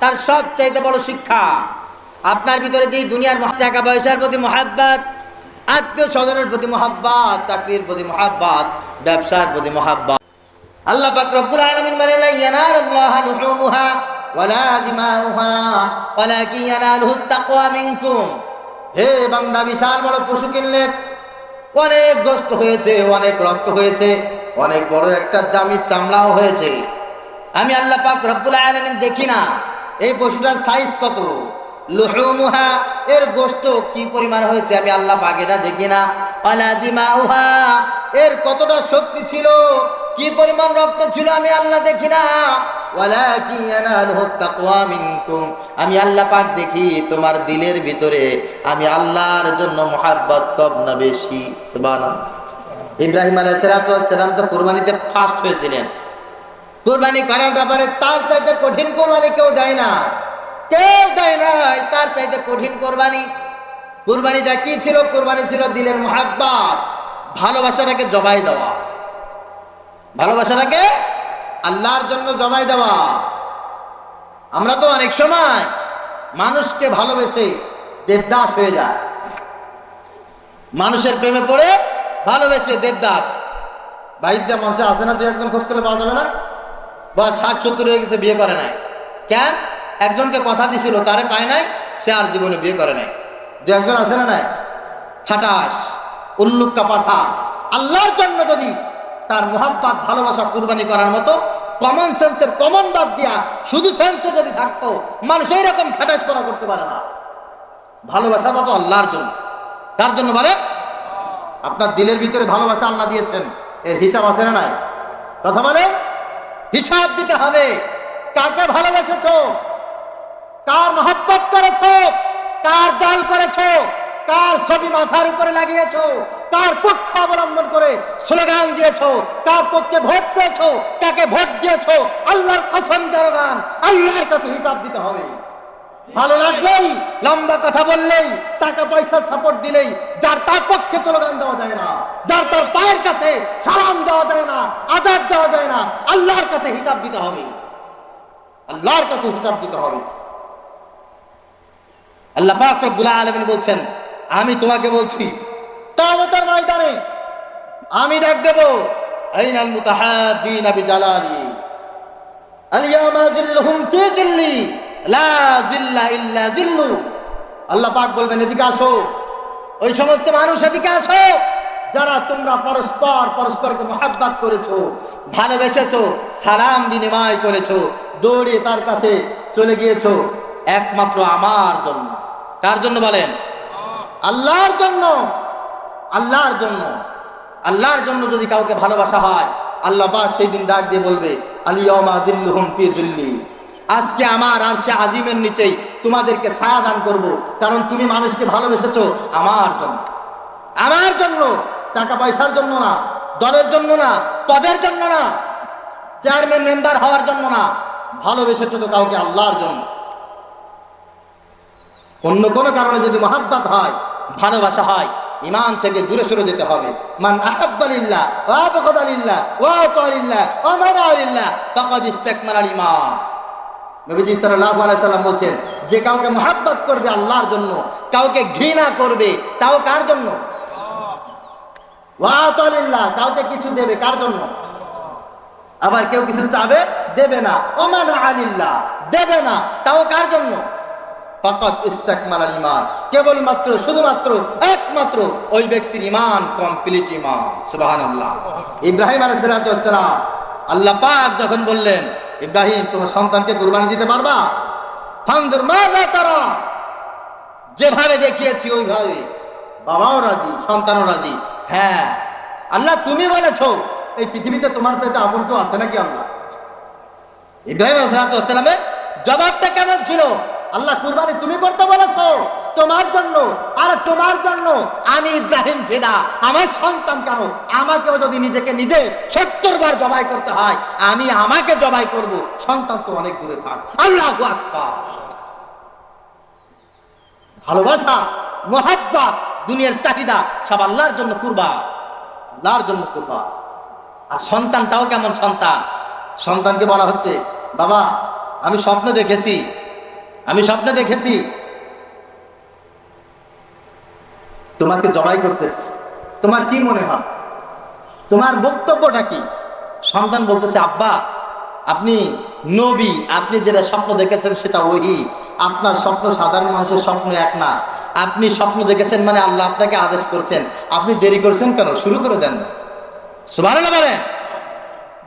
তার সবচাইতে বড় শিক্ষা। আপনার ভিতরে যেই দুনিয়ার টাকা পয়সার প্রতি মহাব্বাত, আত্মীয় স্বজনের প্রতি মহাব্বাত, চাকরির প্রতি মহাব্বাত, ব্যবসার প্রতি মহাব্বাত। আল্লাহ পাক রব্বুল আলামিন বলেন, লা ইয়ানালুল্লাহ লুহুমুহা ওয়ালা দিমাউহা, ওয়ালাকিন ইয়ানালুহুত তাকওয়া মিনকুম। হে বান্দা, বিশাল বড় পশু কিনলে অনেক গ্রস্ত হয়েছে, অনেক রক্ত হয়েছে, অনেক বড় একটা দামি চামড়াও হয়েছে। আমি আল্লাহ পাক রব্বুল আলামিন দেখি না। এই পশুটার সাইজ কত? লুহুমুহা, এর গোস্ত কি পরিমাণ হয়েছে আমি আল্লাহ এটা দেখি না। ওয়ালা দিমাউহা, এর কতটা শক্তি ছিল? কি পরিমাণ রক্ত ছিল আমি আল্লাহ দেখি না। আমি আল্লাহ পাক দেখি তোমার দিলের ভিতরে আমি আল্লাহর জন্য মহাব্বত কম না বেশি। ইব্রাহিম আলাইহিস সালাম তো কোরবানিতে ফার্স্ট হয়েছিলেন। কুরবানি করার ব্যাপারে তার চাইতে কঠিন কোরবানি কেউ দেয় না। কেউ দেয় নাই, তার চাইতে কঠিন কোরবানি। কোরবানিটা কি ছিল? কোরবানি ছিল দিলের মহাব্বাত, ভালোবাসাটাকে জবাই দেওয়া। ভালোবাসাটাকে আল্লাহর জন্য জবাই দেওয়া। আমরা তো অনেক সময় মানুষকে ভালোবেসে দেবদাস হয়ে যায় মানুষের প্রেমে পড়ে ভালোবেসে দেবদাস। বাড়িতে মানুষ আসে না তুই একজন খোঁজ করলে পাওয়া যাবে না। বা ষাট সত্তর হয়ে গেছে, বিয়ে করে নাই। কেন? একজনকে কথা দিছিল, তারে পায় নাই, সে আর জীবনে বিয়ে করে নাই। যে একজন আছে না নাই? খাটাস উল্লুক্কা পাঠা। আল্লাহর জন্য যদি তার মোহাব্বাত, ভালোবাসা কুরবানি করার মতো কমন সেন্সের কমন বাদ দিয়া শুধু সেন্সে যদি থাকতো, মানুষ এইরকম খাটাস পড়া করতে পারে না। ভালোবাসা মতো আল্লাহর জন্য? তার জন্য বলে আপনার দিলের ভিতরে ভালোবাসা আল্লাহ দিয়েছেন। এর হিসাব আছে না নাই? কথা বলে হিসাব দিতে হবে। কাকে ভালোবেসেছ? কার মহব্বত করেছ? কার দল করেছ? কার ছবি মাথার উপরে লাগিয়েছ? কার পক্ষ অবলম্বন করে স্লোগান দিয়েছ? কার পক্ষে ভোট চেয়েছ? কাকে ভোট দিয়েছ? আল্লাহর কসম জনগান আল্লাহর কাছে হিসাব দিতে হবে। ভালো লাগলেই, লম্বা কথা বললেই, টাকা পয়সা সাপোর্ট দিলেই, যার তার পক্ষে স্লোগান দেওয়া যায় না, যার তার পায়ের কাছে সালাম দেওয়া যায় না আদার দেওয়া যায় না, আল্লাহর কাছে হিসাব দিতে হবে। আল্লাহর কাছে হিসাব দিতে হবে। আল্লাহ পাক আলামিন বলছেন, আমি তোমাকে বলছি কিয়ামতের ময়দানে আমি ডাক দেব, আইনাল জিল্লুহুম ফি জিল্লি। আল্লাহ পাক বলবেন, এদিকে আসো। ওই সমস্ত মানুষ এদিকে আসো। যারা তোমরা পরস্পর, পরস্পরকে মহাব্বাত করেছ, ভালোবেসেছো, সালাম বিনিময় করেছ, দৌড়িয়ে তার কাছে চলে গিয়েছো, একমাত্র আমার জন্য। কার জন্য বলেন? আল্লাহর জন্য। আল্লাহর জন্য। আল্লাহর জন্য যদি কাউকে ভালোবাসা হয়, আল্লাহ পাক সেই দিন ডাক দিয়ে বলবে আলিয়মা দিল্লুহুম ফি জিল্লি আজকে আমার আর সে আজিমের নিচেই তোমাদেরকে ছায়া দান করব। কারণ তুমি মানুষকে ভালোবেসেছ আমার জন্য। আমার জন্য। টাকা পয়সার জন্য না, দলের জন্য না, পদের জন্য না চেয়ারম্যান মেম্বার হওয়ার জন্য না, ভালোবেসেছো তো কাউকে আল্লাহর জন্য। অন্য কোনো কারণে যদি মহাব্বাত হয়, ভালোবাসা হয়, ইমান থেকে দূরে সরে যেতে হবে। মান আহাব্বালিল্লাহ ওয়া বগদালিল্লাহ ওয়া তালিল্লাহ ওয়া মানালিল্লাহ ফাকাদ ঈমান নবীজি সাল্লাল্লাহু আলাইহি সাল্লাম বলছেন, যে কাউকে মহাব্বত করবে আল্লাহর জন্য, কাউকে ঘৃণা করবে, তাও কার জন্য? ওয়া তালিল্লাহ কাউকে কিছু দেবে কার জন্য? আবার কেউ কিছু চাবে, দেবে না। ওমান আলিল্লাহ, দেবে না, তাও কার জন্য? ফাকাত ইস্তাকমাল আল ইমান কেবলমাত্র, শুধুমাত্র, একমাত্র ওই ব্যক্তির ইমান কমপ্লিট ইমান সুবহানাল্লাহ। ইব্রাহিম আলাইহিস সালাম, আল্লাহ পাক যখন বললেন ইব্রাহিম, তোমার সন্তানকে কুরবানি দিতে পারবা? ফান্দুর মা তারা? যেভাবে দেখিয়েছি ওইভাবে। বাবাও রাজি, সন্তানও রাজি। হ্যাঁ। আল্লাহ, তুমি বলেছ, এই পৃথিবীতে তোমার চাইতে আপন কেউ আছে নাকি আল্লাহ? ইব্রাহিম আসসালামের জবাবটা কেমন ছিল? আল্লাহ, কুরবানি তুমি করতে বলেছ। তোমার জন্য তোমার জন্য আমি ইব্রাহিম ফেদা, আমার সন্তান কেন আমাকেও যদি নিজেকে নিজে সত্তর বার জবাই করতে হয়, আমি আমাকে জবাই করব। সন্তান তো অনেক দূরে থাক। আল্লাহ ভালোবাসা মহাব্বা দুনিয়ার চাহিদা সব আল্লাহর জন্য কুরবা আল্লাহর জন্য কুরবা আর সন্তানটাও কেমন সন্তান? সন্তানকে বলা হচ্ছে, বাবা, আমি স্বপ্ন দেখেছি। আমি স্বপ্নে দেখেছি। তোমাকে জবাই করতেছে। তোমার কি মনে হয়? তোমার বক্তব্যটা কি? সন্তান বলতেছে, আব্বা, আপনি নবী, আপনি যেটা স্বপ্ন দেখেছেন সেটা ওই আপনার স্বপ্ন সাধারণ মানুষের স্বপ্ন এক না। আপনি স্বপ্ন দেখেছেন মানে আল্লাহ আপনাকে আদেশ করছেন। আপনি দেরি করছেন কেন? শুরু করে দেন না। সুবাহ বলেন।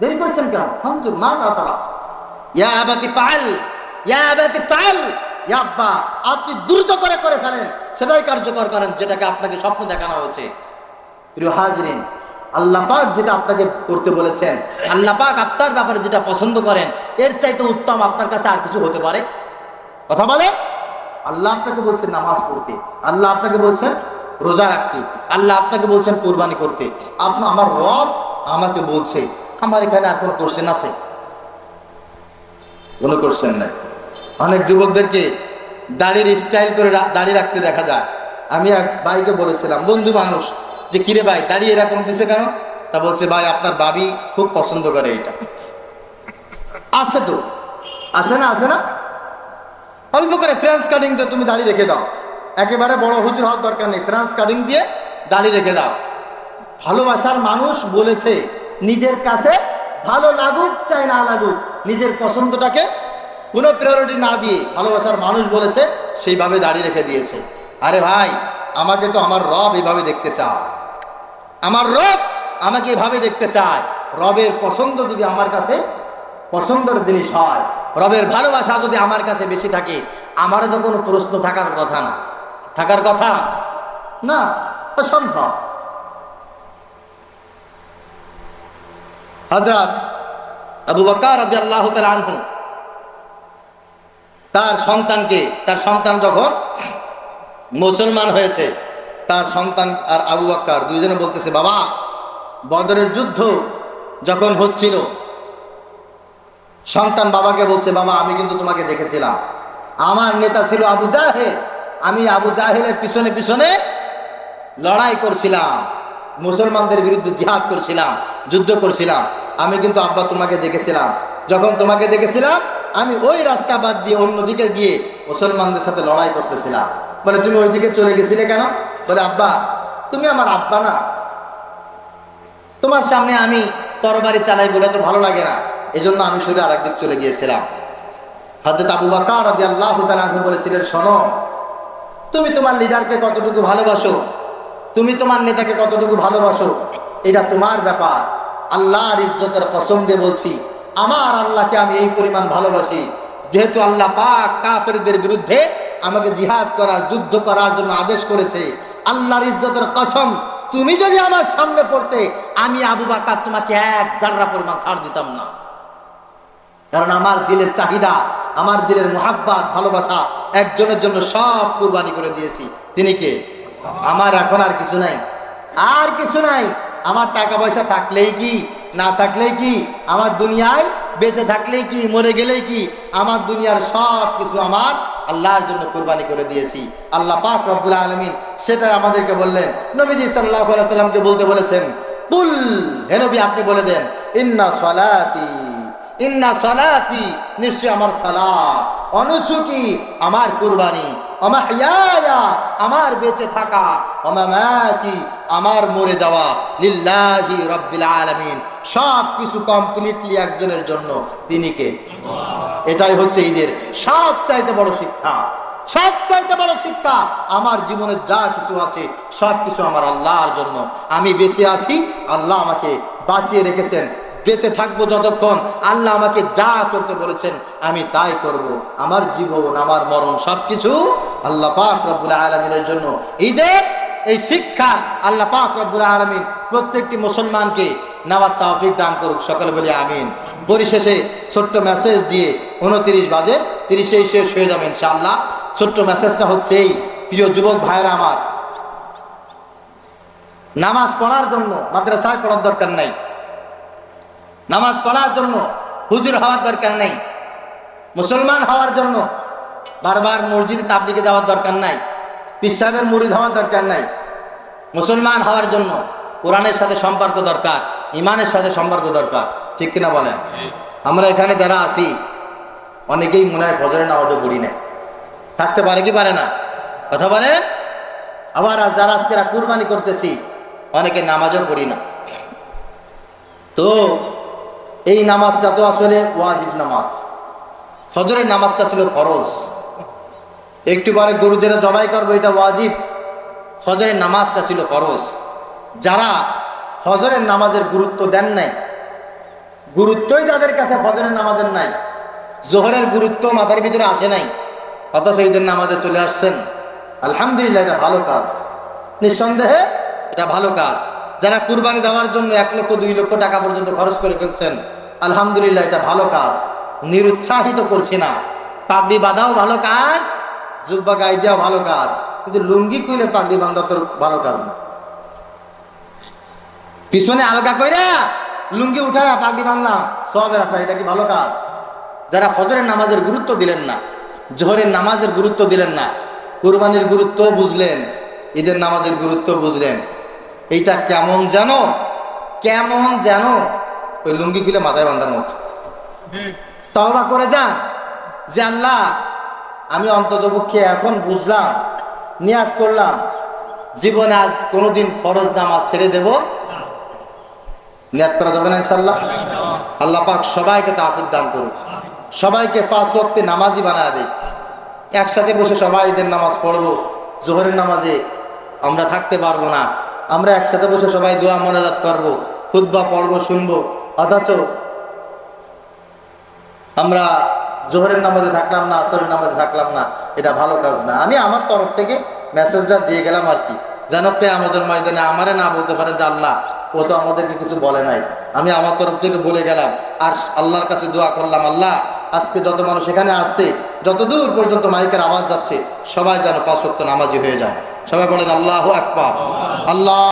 দেরি করছেন কেন? ফঞ্জুর মা তারা। ইয়া আবাতি ফাল ইয়া আবাতি ফাল ইয়া আব্বা, আপনি দ্রুত করে করে ফেলেন। সেটাই কার্যকর করেন যেটাকে আপনাকে স্বপ্ন দেখানো হয়েছে। প্রিয় হাজরিন, আল্লাহ পাক যেটা আপনাকে করতে বলেছেন, আল্লাহ পাক আপনার ব্যাপারে যেটা পছন্দ করেন, এর চাইতে উত্তম আপনার কাছে আর কিছু হতে পারে? কথা বলে? আল্লাহ আপনাকে বলছেন নামাজ পড়তে, আল্লাহ আপনাকে বলছেন রোজা রাখতে, আল্লাহ আপনাকে বলছেন কোরবানি করতে। আপনার আমার রব আমাকে বলছে, আমার এখানে আর কোনো কোশ্চেন আছে? কোনো কোশ্চেন নাই। অনেক যুবকদেরকে দাড়ির স্টাইল করে রা- দাড়ি রাখতে দেখা যায়। আমি এক ভাইকে বলেছিলাম, বন্ধু মানুষ, যে কিরে ভাই, দাড়ি এরকম দিছে কেন? তা বলছে, ভাই, আপনার বাবি খুব পছন্দ করে এটা। আছে তো। আছে না আছে না? অল্প করে ফ্রেঞ্চ কাটিং দিয়ে তুমি দাড়ি রেখে দাও। একেবারে বড় হুজুর হওয়ার দরকার নেই। ফ্রেঞ্চ কাটিং দিয়ে দাড়ি রেখে দাও। ভালোবাসার মানুষ বলেছে, নিজের কাছে ভালো লাগুক, চাই না লাগুক, নিজের পছন্দটাকে কোনো প্রায়োরিটি না দিয়ে ভালোবাসার মানুষ বলেছে, সেইভাবে দাঁড়িয়ে রেখে দিয়েছে। আরে ভাই, আমাকে তো আমার রব এইভাবে দেখতে চায়। আমার রব আমাকে এভাবে দেখতে চায়। রবের পছন্দ যদি আমার কাছে পছন্দের জিনিস হয়, রবের ভালোবাসা যদি আমার কাছে বেশি থাকে আমার তো কোনো প্রশ্ন থাকার কথা না। থাকার কথা? না, অসম্ভব। হজরত আবু বকার রাদি আল্লাহ আনহু তার সন্তানকে, তার সন্তান যখন মুসলমান হয়েছে, তার সন্তান আর আবু বাক্কার দুইজনে বলতেছে, বাবা, বদরের যুদ্ধ যখন হচ্ছিল, সন্তান বাবাকে বলছে, বাবা, আমি কিন্তু তোমাকে দেখেছিলাম। আমার নেতা ছিল আবু জাহেল। আমি আবু জাহেলের পিছনে পিছনে লড়াই করছিলাম। মুসলমানদের বিরুদ্ধে জিহাদ করছিলাম, যুদ্ধ করছিলাম। আমি কিন্তু আব্বা তোমাকে দেখেছিলাম। যখন তোমাকে দেখেছিলাম, আমি ওই রাস্তা বাদ দিয়ে অন্যদিকে গিয়ে মুসলমানদের সাথে লড়াই করতেছিলাম। বলে, তুমি ওইদিকে চলে গেছিলে কেন? বলে, আব্বা, তুমি আমার আব্বা না। তোমার সামনে আমি তরবারি চালাই বলে তো ভালো লাগে না। এই জন্য আমি শুধু আরেকদিক চলে গিয়েছিলাম। হজরত আবু বাকার আল্লাহ বলেছিলেন, শোনো, তুমি তোমার লিডারকে কতটুকু ভালোবাসো? তুমি তোমার নেতাকে কতটুকু ভালোবাসো? এটা তোমার ব্যাপার। আল্লাহর ইজ্জতের কসম দিয়ে বলছি আমার আল্লাহকে আমি এই পরিমাণ ভালোবাসি। যেহেতু আল্লাহ পাক কাফেরদের বিরুদ্ধে আমাকে জিহাদ করার, যুদ্ধ করার জন্য আদেশ করেছে। আল্লাহর ইজ্জতের কসম, তুমি যদি আমার সামনে পড়তে, আমি আবু বাকা তোমাকে এক জাররা পরিমাণ ছাড় দিতাম না। কারণ আমার দিলের চাহিদা, আমার দিলের মোহাব্বাত, ভালোবাসা একজনের জন্য সব কুরবানি করে দিয়েছি। তিনি কে? আমার এখন আর কিছু নাই। আর কিছু নাই। আমার টাকা পয়সা থাকলেই কি না থাকলেই কি আমার দুনিয়ায় বেঁচে থাকলেই কি, মরে গেলেই কি, আমার দুনিয়ার সব কিছু আমার আল্লাহর জন্য কুরবানি করে দিয়েছি। আল্লাহ পাক রব্বুল আলমিন সেটাই আমাদেরকে বললেন। নবীজি সাল্লাহ সাল্লামকে বলতে বলেছেন, কুল, হে নবী, আপনি বলে দেন, ইন্না সলাতি, ইন্না সালাতি নিশ্চয় আমার সালাত, অনুসুকি, আমার কুরবানি অমাহিয়া আমার বেঁচে থাকা, অমামাতি, আমার মরে যাওয়া, লিল্লাহি রব্বিল আলামিন, সব কিছু কমপ্লিটলি একজনের জন্য, তিনি কে? এটাই হচ্ছে ঈদের সব চাইতে বড় শিক্ষা। সব চাইতে বড় শিক্ষা, আমার জীবনে যা কিছু আছে, সব কিছু আমার আল্লাহর জন্য। আমি বেঁচে আছি, আল্লাহ আমাকে বাঁচিয়ে রেখেছেন বেঁচে থাকব যতক্ষণ আল্লাহ আমাকে যা করতে বলেছেন, আমি তাই করব। আমার জীবন, আমার মরণ সব কিছু আল্লাহ পাক রব্বুল আলমিনের জন্য। ঈদের এই শিক্ষা আল্লাহ পাক রব্বুল আলমিন প্রত্যেকটি মুসলমানকে নেওয়ার তাওফিক দান করুক, সকলে বলি আমিন। পরিশেষে ছোট্ট মেসেজ দিয়ে উনতিরিশ বাজে, তিরিশেই শেষ হয়ে যাবে ইনশাআল্লাহ। ছোট্ট মেসেজটা হচ্ছে এই, প্রিয় যুবক ভাইয়েরা আমার, নামাজ পড়ার জন্য মাদ্রাসায় পড়ার দরকার নাই। নামাজ পড়ার জন্য হুজুর হওয়ার দরকার নেই। মুসলমান হওয়ার জন্য বারবার মসজিদে তাবলিকে যাওয়ার দরকার নাই পিসাবের মুড়িদ হওয়ার দরকার নাই। মুসলমান হওয়ার জন্য কোরআনের সাথে সম্পর্ক দরকার ইমানের সাথে সম্পর্ক দরকার, ঠিক কিনা বলেন? আমরা এখানে যারা আছি, অনেকেই মনে হয় ফজরের নামাজও পড়ি না। থাকতে পারে কি পারে না? কথা বলে আবার যারা আজকে কুরবানি করতেছি, অনেকে নামাজও পড়ি না। তো এই নামাজটা তো আসলে ওয়াজিব নামাজ। ফজরের নামাজটা ছিল ফরজ। একটু পরে গরু যেটা জবাই করব, এটা ওয়াজিব। ফজরের নামাজটা ছিল ফরজ। যারা ফজরের নামাজের গুরুত্ব দেন নাই, গুরুত্বই যাদের কাছে ফজরের নামাজের নাই, জোহরের গুরুত্ব মাথার ভিতরে আসে নাই, অথচ ঈদের নামাজে চলে আসছেন। আলহামদুলিল্লাহ, এটা ভালো কাজ। নিঃসন্দেহে এটা ভালো কাজ। যারা কুরবানি দেওয়ার জন্য এক লক্ষ, দুই লক্ষ টাকা পর্যন্ত খরচ করে ফেলছেন আলহামদুলিল্লাহ, এটা ভালো কাজ। নিরুৎসাহিত করছি না। পাগড়ি বাঁধাও ভালো কাজ, জুব্বা গাই দেওয়া ভালো কাজ। কিন্তু লুঙ্গি খুলে পাগড়ি বাঁধা তোর ভালো কাজ না। পিছনে আলগা কইরা লুঙ্গি উঠায় পাগড়ি বাঁধলাম, সবের আশা, এটা কি ভালো কাজ? যারা ফজরের নামাজের গুরুত্ব দিলেন না, জোহরের নামাজের গুরুত্ব দিলেন না, কুরবানির গুরুত্ব বুঝলেন, ঈদের নামাজের গুরুত্ব বুঝলেন, এইটা কেমন জানো? কেমন যেন ওই লুঙ্গি খুলে মাথায় বান্ধার মতো। তওবা করে যান। যে আল্লাহ, আমি অন্ততপক্ষে এখন বুঝলাম নিয়াত করলাম, জীবনে আজ কোনোদিন ফরজ নামাজ ছেড়ে দেব। নিয়াত করা যাবে না ইনশাল্লাহ আল্লাহ পাক সবাইকে তাফিক দান করুক। সবাইকে পাঁচ ওয়াক্তে নামাজি বানায় দেয় একসাথে বসে সবাই ঈদের নামাজ পড়ব। জোহরের নামাজে আমরা থাকতে পারব না। আমরা একসাথে বসে সবাই দোয়া মনাজাত করব। খুদ্া পড়ব, শুনব। অথচ আমরা জোহরের নামাজে থাকলাম না, আসরের নামাজে থাকলাম না, এটা ভালো কাজ না। আমি আমার তরফ থেকে মেসেজটা দিয়ে গেলাম আর কি। যেন কে আমাদের ময়দানে আমারে না বলতে পারেন যে, আল্লাহ, ও তো আমাদেরকে কিছু বলে নাই। আমি আমার তরফ থেকে বলে গেলাম, আর আল্লাহর কাছে দোয়া করলাম, আল্লাহ, আজকে যত মানুষ এখানে আসছে, যত দূর পর্যন্ত মাইকের আওয়াজ যাচ্ছে, সবাই যেন পাঁচ নামাজি হয়ে যায়। সবাই বলেন, আল্লাহ আকবার। আল্লাহ